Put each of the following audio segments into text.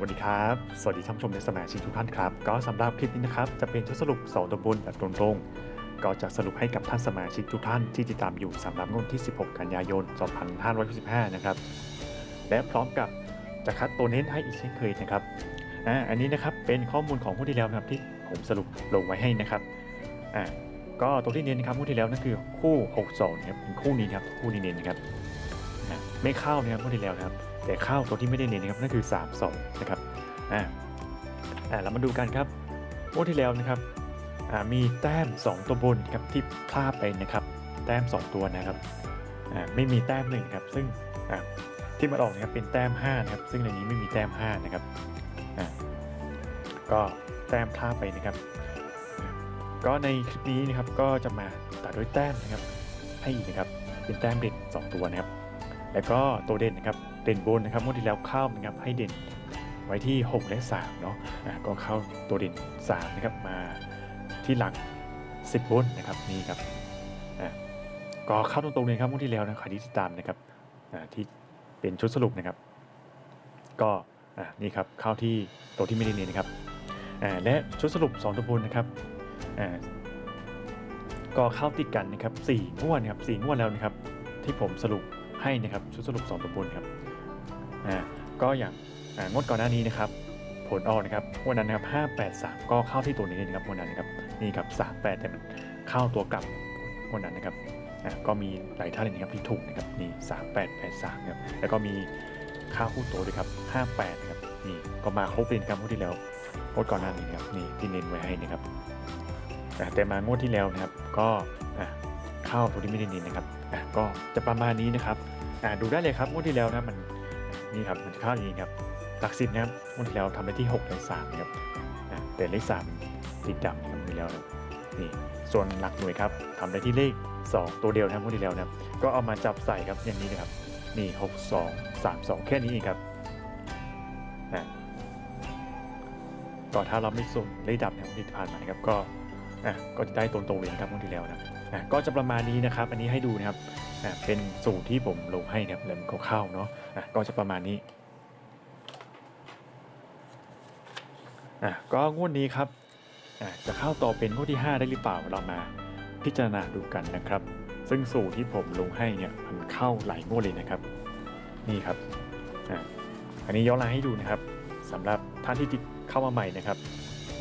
วัสดีครับ สวัสดีท่านผู้ชมและสมาชิกทุกท่านครับ ก็สำหรับคลิปนี้นะครับ จะเป็นชุดสรุป2ตัวบนแบบตรงๆ ก็จะสรุปให้กับท่านสมาชิกทุกท่านที่ติดตามอยู่สำหรับงวดที่ 16 กันยายน 2565 นะครับ และพร้อมกับจะคัดตัวเน้นให้อีกเช่นเคยนะครับ อ่า อันนี้นะครับเป็นข้อมูลของผู้ที่แล้วนะครับที่ผมสรุปลงไว้ให้นะครับ อ่า ก็ตัวที่เน้นนะครับผู้ที่แล้วนั่นคือคู่ 62นะครับเป็นคู่นี้ครับคู่นี้เน้นนะครับ ไม่เข้านะครับผู้ที่แล้วนะครับ แต่เข้าตัวที่ไม่ได้เน้นนะครับนั่นคือ 3 2 นะครับอ่าอ่าเรามาดูกันครับงวดที่แล้วนะครับอ่ามีแต้ม 2 ตัวบนครับที่พลาดไปนะครับแต้ม 2 ตัวนะครับอ่าไม่มีแต้มหนึ่งครับซึ่งอ่าที่มาออกนะครับเป็นแต้ม5นะครับซึ่งในนี้ไม่มีแต้ม5นะครับอ่าก็แต้มพลาดไปนะครับ ก็ในคลิปนี้นะครับก็จะมาตัดด้วยแต้มนะครับให้อีกนะครับเป็นแต้มเด่น2ตัวนะครับ แล้วก็ตัวเด่นนะครับเด่นบนนะครับงวดที่แล้วเข้านะครับให้เด่นไว้ที่ 6 และ3เนาะอะก็เข้าตัวเด่น3นะครับมาที่หลัก 10 บนนะครับนี่ครับอะก็เข้าตรงๆเลยครับงวดที่แล้วนะใครที่ติดตามนะครับอะที่เป็นชุดสรุปนะครับ ก็อะนี่ครับเข้าที่ตัวที่ไม่ได้เน้นนะครับอ่าและชุดสรุป 2ตัวบนนะครับอ่าก็เข้าติดกันนะครับ4งวดนะครับ4งวดแล้วนะครับที่ผมสรุป ให้นะครับชุดสรุป 2 ตัวบนครับอ่าก็อย่างงดก่อนหน้านี้นะครับผลออกนะครับวันนั้นนะครับ583 ก็เข้าที่ตัวนี้นะครับวันนั้นนะครับนี่ครับ38 แต่มันเข้าตัวกลับวันนั้นนะครับอ่าก็มีหลายท่านเลยนะครับที่ถูกนะครับนี่3883ครับแล้วก็มีค่าคู่ตัวด้วยครับ58นะครับนี่ก็มาครบเลยนะครับงวดที่แล้วงวดก่อนหน้านี้นะครับนี่ที่เน้นไว้ให้นะครับอ่าแต่มางวดที่แล้วนะครับก็อ่าเข้าตัวที่ไม่ได้เน้นนะครับอะก็จะประมาณนี้นะครับ อะดูได้เลยครับงวดที่แล้วนะมันนี่ครับมันเข้าอย่างนี้ครับหลักสิบนะครับงวดที่แล้วทำได้ที่6และ3นะครับอะแต่เลข3ติดดำนะครับงวดที่แล้วนะนี่ส่วนหลักหน่วยครับทำได้ที่เลข 2 ตัวเดียวนะครับงวดที่แล้วนะก็เอามาจับใส่ครับอย่างนี้นะครับนี่6 2 3 2แค่นี้เองครับอะก็ถ้าเราไม่ส่งเลขดับนะครับที่ผ่านมานะครับก็อะก็จะได้ตรงๆเลยนครับงวดที่แล้วนะอะก็จะประมาณนี้นะครับ อันนี้ให้ดูนะครับ เป็นสูตรที่ผมลงให้นะครับแล้วมันก็เข้าเนาะะก็จะประมาณนี้อะก็งวดนี้ครับะจะเข้าต่อเป็นงวดที่ 5 ได้หรือเปล่าเรามาพิจารณาดูกันนะครับ ซึ่งสูตรที่ผมลงให้เนี่ยมันเข้าหลายงวดเลยนะครับ นี่ครับอ,อันนี้ย้อนหลังให้ดูนะครับสำหรับท่านที่ติดเข้ามาใหม่นะครับ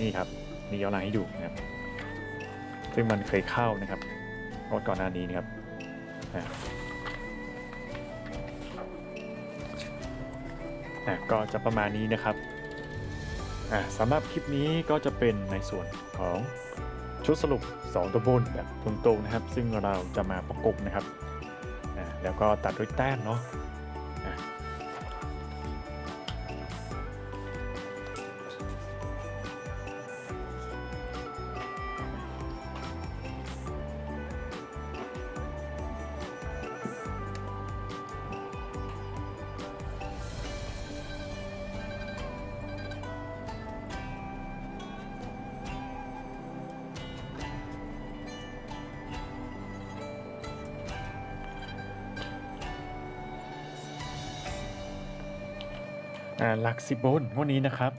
นี่ครับนี่ย้อนหลังให้ดูนะครับ ซึ่งมันเคยเข้านะครับงวดก่อนหน้านี้นะครับ ก็จะประมาณนี้นะครับอะสำหรับคลิปนี้ก็จะเป็นในส่วนของชุดสรุป 2 ตัวบนแบบตรงๆนะครับ ซึ่งเราจะมาประกบนะครับอะแล้วก็ตัดด้วยแต้มเนาะ อ่าหลักสิบบนงวดนี้นะครับ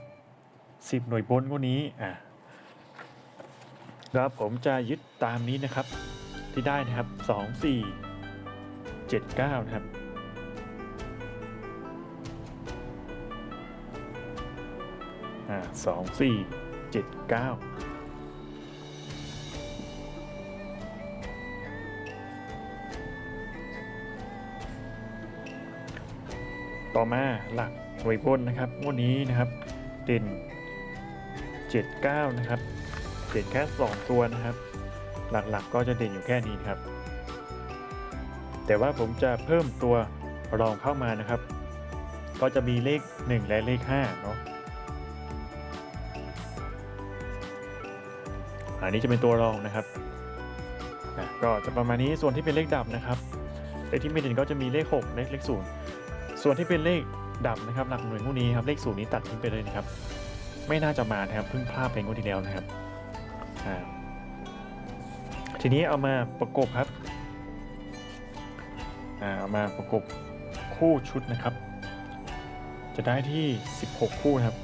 สิบหน่วยบนงวดนี้อ่าแล้วผมจะยึดตามนี้นะครับที่ได้นะครับสองสี่เจ็ดเก้านะครับอ่าสองสี่เจ็ดเก้าต่อมาหลัก หน่วยบนนะครับงวดนี้นะครับ เด่น 79 นะครับ เด่นแค่ 2 ตัวนะครับ หลักๆกก็จะเด่นอยู่แค่นี้นครับ แต่ว่าผมจะเพิ่มตัวรองเข้ามานะครับ ก็จะมีเลข 1 และเลข5เนาะอันนี้จะเป็นตัวรองนะครับก็จะประมาณนี้ส่วนที่เป็นเลขดับนะครับเลขที่ไม่เด่นก็จะมีเลข6และเลข0ส่วนที่เป็นเลข ดับนะครับหลักหน่วยงวดนี้ครับเลข0นี้ตัดทิ้งไปเลยนะครับ ไม่น่าจะมานะครับเพิ่งพลาดไปงวดที่แล้วนะครับทีนี้เอามาประกบครับเอามาประกบคู่ชุดนะครับ จะได้ที่ 16 คู่นะครับ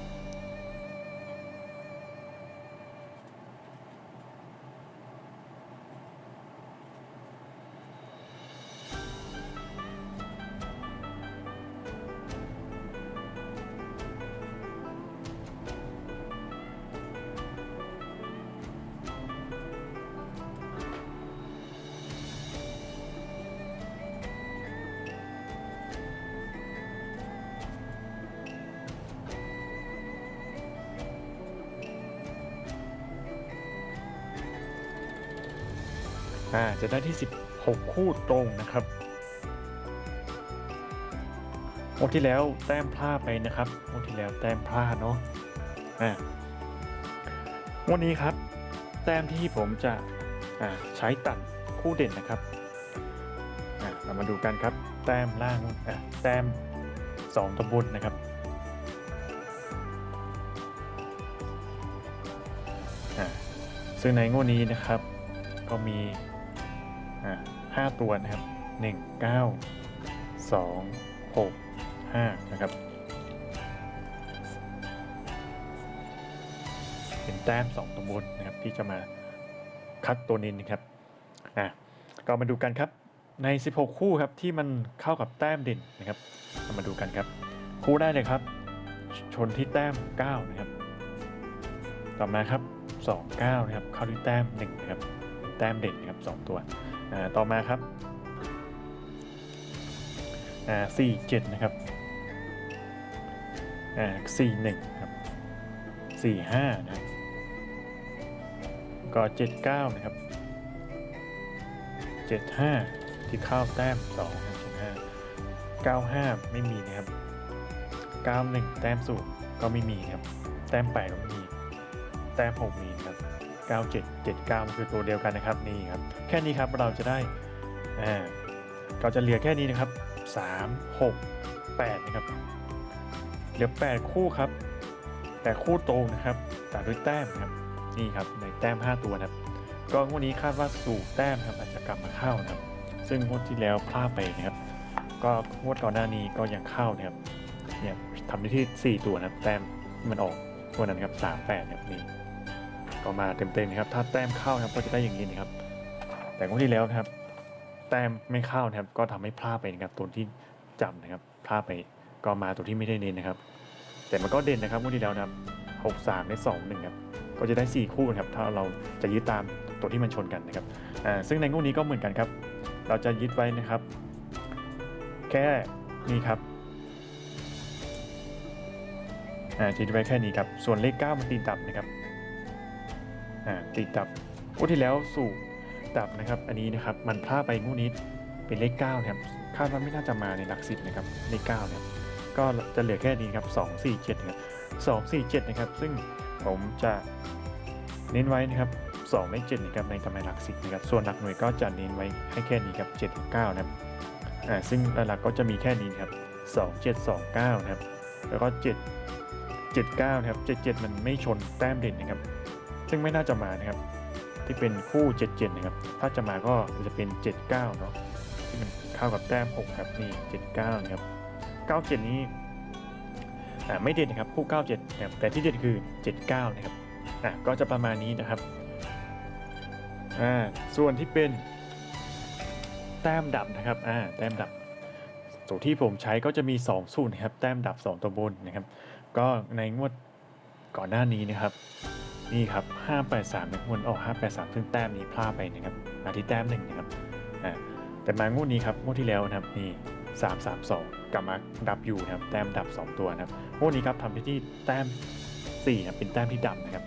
อ่าจะได้ที่ 16 คู่ตรงนะครับงวดที่แล้วแต้มพลาดไปนะครับงวดที่แล้วแต้มพลาดเนาะอ่างวันนี้ครับ แต้มที่ผมจะอ่าใช้ตัดคู่เด่นนะครับอ่าเรามาดูกันครับ แต้มล่างอ่าแต้ม2ตัวบนนะครับอ่าซึ่งในงวดนี้นะครับ ก็มี ห้าตัวนะครับหนึ่งเก้าสองหกห้านะครับเป็นแต้มสองตัวบนนะครับที่จะมาคัดตัวนี้นครับอะก็มาดูกันครับใน 16 คู่ครับที่มันเข้ากับแต้มเด่นนะครับเรามาดูกันครับ คู่ได้เลยครับ ชนที่แต้ม 9 นะครับ ต่อมาครับ 2 9 นะครับ เข้าที่แต้ม1นะครับ แต้มเด่นนะครับ 2 ตัว ต่อมาครับอ่าสี่เจ็ดนะครับอ่าสี่หนึ่งครับสี่ห้านะครับก็เจ็ดเก้านะครับเจ็ดห้าที่ข้าวแต้มสองเจ็ดห้าเก้าห้าไม่มีนะครับเก้าหนึ่งแต้มสูงก็ไม่มีนะครับ แต้มแปดก็มี แต้มหกมี 97 79มันคือตัวเดียวกันนะครับนี่ครับแค่นี้ครับเราจะได้อ่าเราจะเหลือแค่นี้นะครับ 3 6 8นะครับเหลือ 8 คู่ครับ8คู่ตรงนะครับตัดด้วยแต้มครับนี่ครับในแต้ม 5 ตัวนะครับก็งวดนี้คาดว่าสู่แต้มครับอาจจะกลับมาเข้านะครับ ซึ่งงวดที่แล้วพลาดไปนะครับ ก็งวดก่อนหน้านี้ก็ยังเข้านะครับเนี่ยทำได้ที่ 4 ตัวนะครับ แต้มมันออกวันนั้นครับ 38ครับนี่ ก็มาเต็มๆนะครับ ถ้าแต้มเข้านะครับก็จะได้อย่างนี้นะครับ แต่งวดที่แล้วนะครับ แต้มไม่เข้านะครับ ก็ทำให้พลาดไปนะครับตัวที่จำนะครับพลาดไปก็มาตัวที่ไม่ได้เน้นนะครับ แต่มันก็เด่นนะครับงวดที่แล้วนะครับหกสามในสองหนึ่งครับก็จะได้สี่คู่นะครับถ้าเราจะยึดตามตัวที่มันชนกันนะครับอ่าซึ่งในงวดนี้ก็เหมือนกันครับ เราจะยึดไว้นะครับ แค่นี้ครับอ่ายึดไว้แค่นี้ครับ ส่วนเลขเก้ามันตีนต่ำนะครับ ติดดับงวดที่แล้วสู่ดับนะครับ อันนี้นะครับมันพลาดไปงวดนี้เป็นเลข9นะครับคาดว่าไม่น่าจะมาในหลักสิบนะครับเลข9นะครับก็จะเหลือแค่นี้ครับ2 4 7นะครับ2 4 7นะครับซึ่งผมจะเน้นไว้นะครับ2เลข7นะครับในตำแหน่งหลักสิบนะครับส่วนหลักหน่วยก็จะเน้นไว้ให้แค่นี้ครับ7กับ9นะครับอ่าซึ่งหลักก็จะมีแค่นี้ครับ2 7 2 9นะครับแล้วก็ 7 7 9นะครับ7 7 มันไม่ชนแต้มเด่นนะครับ ซึ่งไม่น่าจะมานะครับ ที่เป็นคู่ 77 นะครับ ถ้าจะมาก็จะเป็น 79 เนาะที่มันเข้ากับแต้ม 6 ครับนี่ 79 นะครับ 97 นี้ไม่เด่นนะครับคู่ 97นะครับแต่ที่เด่นคือ 79 นะครับอะก็จะประมาณนี้นะครับอ่าส่วนที่เป็นแต้มดับนะครับอ่าแต้มดับสูตรที่ผมใช้ก็จะมี2สูตรนะครับ แต้มดับ 2 ตัวบนนะครับ ก็ในงวดก่อนหน้านี้นะครับ นี่ครับ 583เป็นงวดออก 583 ซึ่งแต้มนี้พลาดไปนะครับมาที่แต้มหนึ่งนะครับอ่าแต่มางวดนี้ครับงวดที่แล้วนะครับนี่332 กลับมาดับอยู่นะครับแต้มดับ 2 ตัวนะครับงวดนี้ครับทำไปที่แต้ม4ครับเป็นแต้มที่ดับนะครับ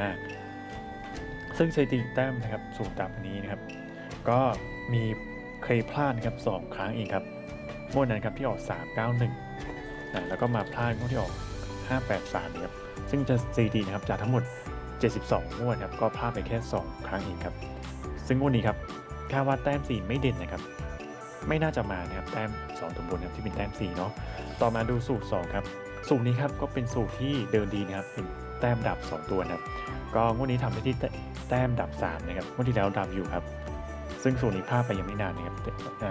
อ่าซึ่งสถิติแต้มนะครับสูงดับนี้นะครับ ก็มีเคยพลาดนะครับ2ครั้งเองครับงวดนั้นครับที่ออก 391แล้วก็มาพลาดงวดที่ออก 583นะครับ ซึ่งจะสถิตินะครับจากทั้งหมด 72งวดครับก็พลาดไปแค่ 2 ครั้งเองครับ ซึ่งงวดนี้ครับคาดว่าแต้ม4ไม่เด่นนะครับ ไม่น่าจะมานะครับแต้ม2ตัวบนครับที่เป็นแต้ม4เนาะต่อมาดูสูตร2ครับสูตรนี้ครับก็เป็นสูตรที่เดินดีนะครับเป็นแต้มดับ 2 ตัวนะครับก็งวดนี้ทำไปที่แต้มดับ3นะครับงวดที่แล้วดับอยู่ครับ ซึ่งสูตรนี้พลาดไปยังไม่นานนะครับ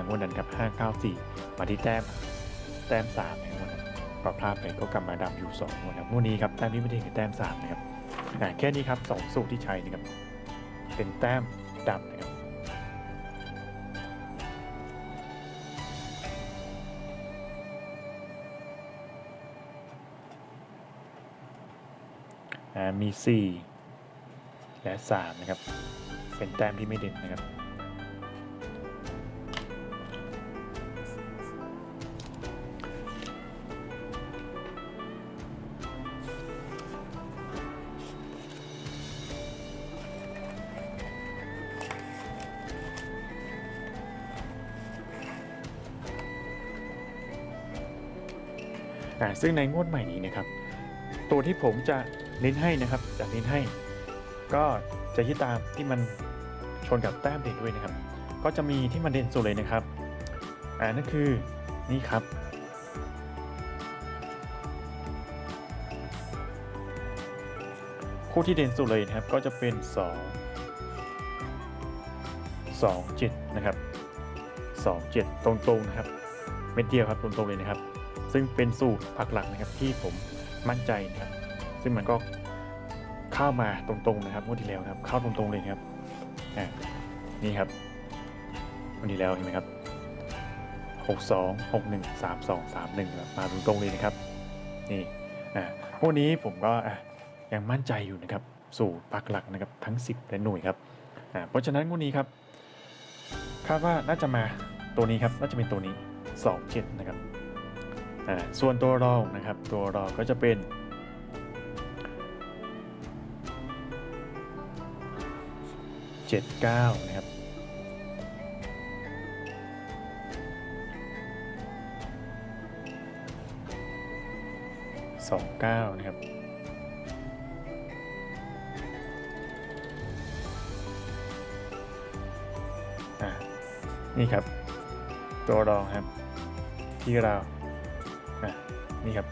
งวดนั้นครับ594 มาที่แต้มแต้ม3นะครับ งวดนั้นก็พลาดไปก็กลับมาดำอยู่2นะครับงวนี้ครับแต้มที่ไม่ได้แต้ม3นะครับแค่นี้ครับสองสูตรที่ใช้นะครับเป็นแต้มดำนะครับมี 4 และ 3 นะครับ เป็นแต้มที่ไม่เด่นนะครับ ซึ่งในงวดใหม่นี้นะครับ ตัวที่ผมจะเน้นให้นะครับจะเน้นให้ ก็จะยึดตามที่มันชนกับแต้มเด่นด้วยนะครับ ก็จะมีที่มันเด่นสุดเลยนะครับอ่านั่นคือนี่ครับคู่ที่เด่นสุดเลยนะครับก็จะเป็น 2 2 7 นะครับ 2 7 ตรงๆนะครับ เม็ดเดียวครับตรงๆเลยนะครับ ซึ่งเป็นสูตรผักหลักนะครับที่ผมมั่นใจนะครับซึ่งมันก็เข้ามาตรงๆนะครับงวดที่แล้วนะครับเข้าตรงๆเลยนะครับนี่ครับงวันที่แล้วเห็นไหมครับหกสองหกหนึ่งสามสองสามหนึ่งมาตรงๆเลยนะครับนี่อ่างวดนี้ผมก็อะยังมั่นใจอยู่นะครับสู่ปักหลักนะครับทั้ง 10 และหน่วยครับอ่าเพราะฉะนั้นงวดนี้ครับคาดว่าน่าจะมาตัวนี้ครับน่าจะเป็นตัวนี้ 2 7 นะครับ ส่วนตัวรองนะครับ ตัวรองก็จะเป็น 79 นะครับ 29 นะครับอ่านี่ครับ ตัวรองครับ ที่เรา นี่ครับ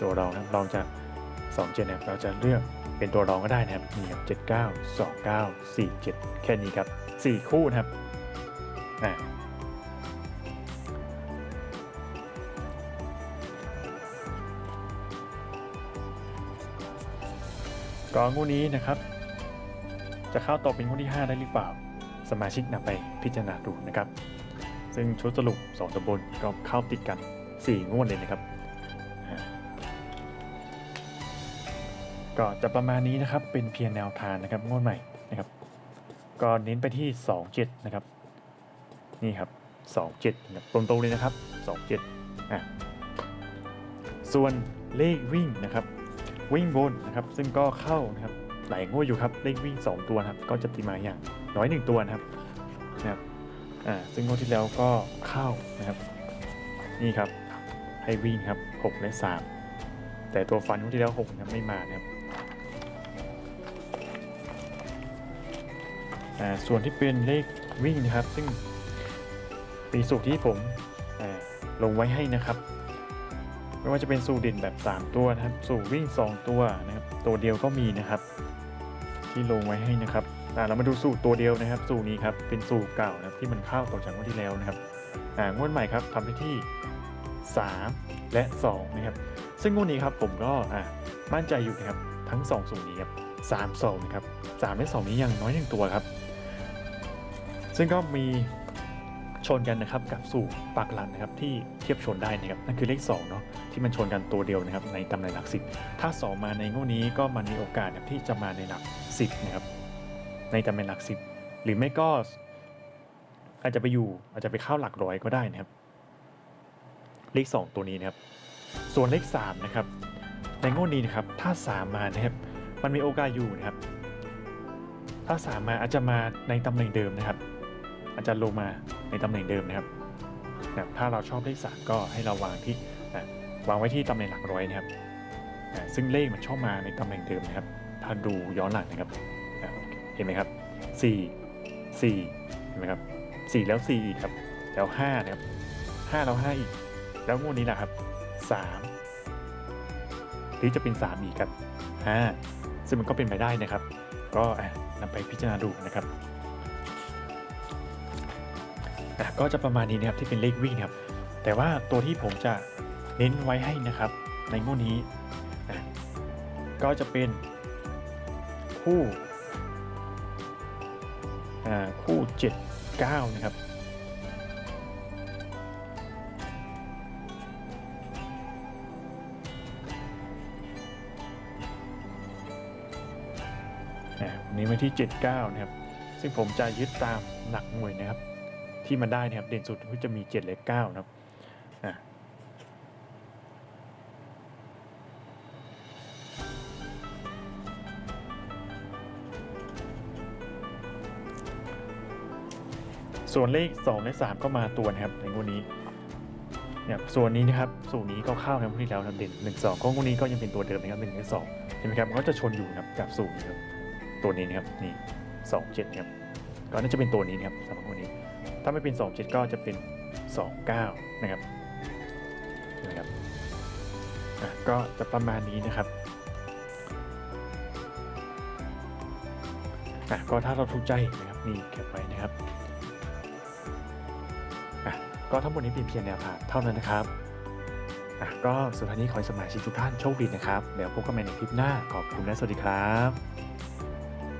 ตัวรองนะครับรองจาก2เจนนะครับเราจะเลือกเป็นตัวรองก็ได้นะครับนี่ครับ79 29 47 แค่นี้ครับ 4 คู่นะครับอ่าก็งวดนี้นะครับ จะเข้าต่อเป็นงวดที่ 5 ได้หรือเปล่า สมาชิกนำไปพิจารณาดูนะครับ ซึ่งชุดสรุป2ตำบลก็เข้าติดกัน 4 งวดเลยนะครับ ก็จะประมาณนี้นะครับเป็นเพียงแนวทางนะครับงวดใหม่นะครับ ก็เน้นไปที่ 27 นะครับ นี่ครับ 27นะครับตรงๆเลยนะครับ 27อะส่วนเลขวิ่งนะครับ วิ่งบนนะครับ ซึ่งก็เข้านะครับหลายงวดอยู่ครับเลขวิ่ง 2 ตัวครับ ก็จะตีมาอย่างน้อย 1 ตัวนะครับนะครับอ่าซึ่งงวดที่แล้วก็เข้านะครับ นี่ครับให้วิ่งครับ 6 และ 3 แต่ตัวฟันงวดที่แล้ว6นะครับไม่มานะครับอ่าส่วนที่เป็นเลขวิ่งนะครับ ซึ่งป็นสูตรที่ผมลงไว้ให้นะครับ ไม่ว่าจะเป็นสูตรเด่นแบบ 3 ตัวนะครับ สูตรวิ่ง 2 ตัวนะครับ ตัวเดียวก็มีนะครับ ที่ลงไว้ให้นะครับอ่าเรามาดูสูตรตัวเดียวนะครับ สูตรนี้ครับเป็นสูตรเก่านะครับที่มันเข้าต่อจากงวดที่แล้วนะครับอ่างวดใหม่ครับทำได้ที่ 3 และ2นะครับซึ่งงวดนี้ครับผมก็อ่ามั่นใจอยู่นะครับทั้ง2สูตรนี้ครับ3 2นะครับ3และ2นี้ยังน้อยหนึ่งตัวครับ ซึ่งก็มีชนกันนะครับกับสูตรปากหลังนะครับที่เทียบชนได้นะครับนั่นคือเลข2เนาะที่มันชนกันตัวเดียวนะครับในตำแหน่งหลัก10ถ้า 2 มาในงวดนี้ก็มันมีโอกาสที่จะมาในหลัก 10นะครับในตำแหน่งหลัก 10 หรือไม่ก็อาจจะไปอยู่อาจจะไปเข้าหลักร้อยก็ได้นะครับ เลข 2 ตัวนี้นะครับ ส่วนเลข3นะครับในงวดนี้นะครับถ้า 3 มานะครับมันมีโอกาสอยู่นะครับ ถ้า 3 มาอาจจะมาในตำแหน่งเดิมนะครับ อาจจะลงมาในตำแหน่งเดิมนะครับนะถ้าเราชอบเลข 3 ก็ให้เราวางที่อะวางไว้ที่ตำแหน่งหลักร้อยนะครับอะซึ่งเลขมันชอบมาในตำแหน่งเดิมนะครับ ถ้าดูย้อนหลังนะครับอะเห็นไหมครับ 4 4 เห็นไหมครับ 4 แล้ว 4 อีกครับ แล้ว 5 นะครับ 5 แล้ว 5 อีก แล้วงวดนี้แหละครับ 3 หรือจะเป็น 3 อีกครับ5ซึ่งมันก็เป็นไปได้นะครับ ก็อะนำไปพิจารณาดูนะครับอะก็จะประมาณนี้นะครับที่เป็นเลขวิ่งครับ แต่ว่าตัวที่ผมจะเน้นไว้ให้นะครับ ในงวดนี้นะก็จะเป็นคู่อ่าคู่ 7 9 นะครับ วันนี้มาที่ 79 นะครับ ซึ่งผมจะยึดตามหลักหน่วยนะครับ ที่มันได้นะครับเด่นสุดก็จะมี 7 และ9นะครับส่วนเลข 2 และ 3 ก็มาตัวนะครับในงวดนี้เนี่ยส่วนนี้นะครับสูตรนี้ก็เข้าครับที่แล้วนะเด่น1 2ก็งวดนี้ก็ยังเป็นตัวเดิมนะครับ1และ2เห็นไหมครับก็จะชนอยู่นะครับกับสูตรนะครับ ตัวนี้นะครับนี่สองเจ็ดครับก็น่าจะเป็นตัวนี้นะครับสำหรับวันนี้ ถ้าไม่เป็นสองเจ็ดก็จะเป็นสองเก้านะครับนะครับก็จะประมาณนี้นะครับอะก็ถ้าเราถูกใจนะครับนี่เก็บไว้นะครับอะก็ทั้งหมดนี้เป็นเพียงแนวทางเท่านั้นนะครับอะก็สุดท้ายนี้ขอให้สมาชิกทุกท่านโชคดีนะครับ เดี๋ยวพบกันใหม่ในคลิปหน้าขอบคุณและสวัสดีครับ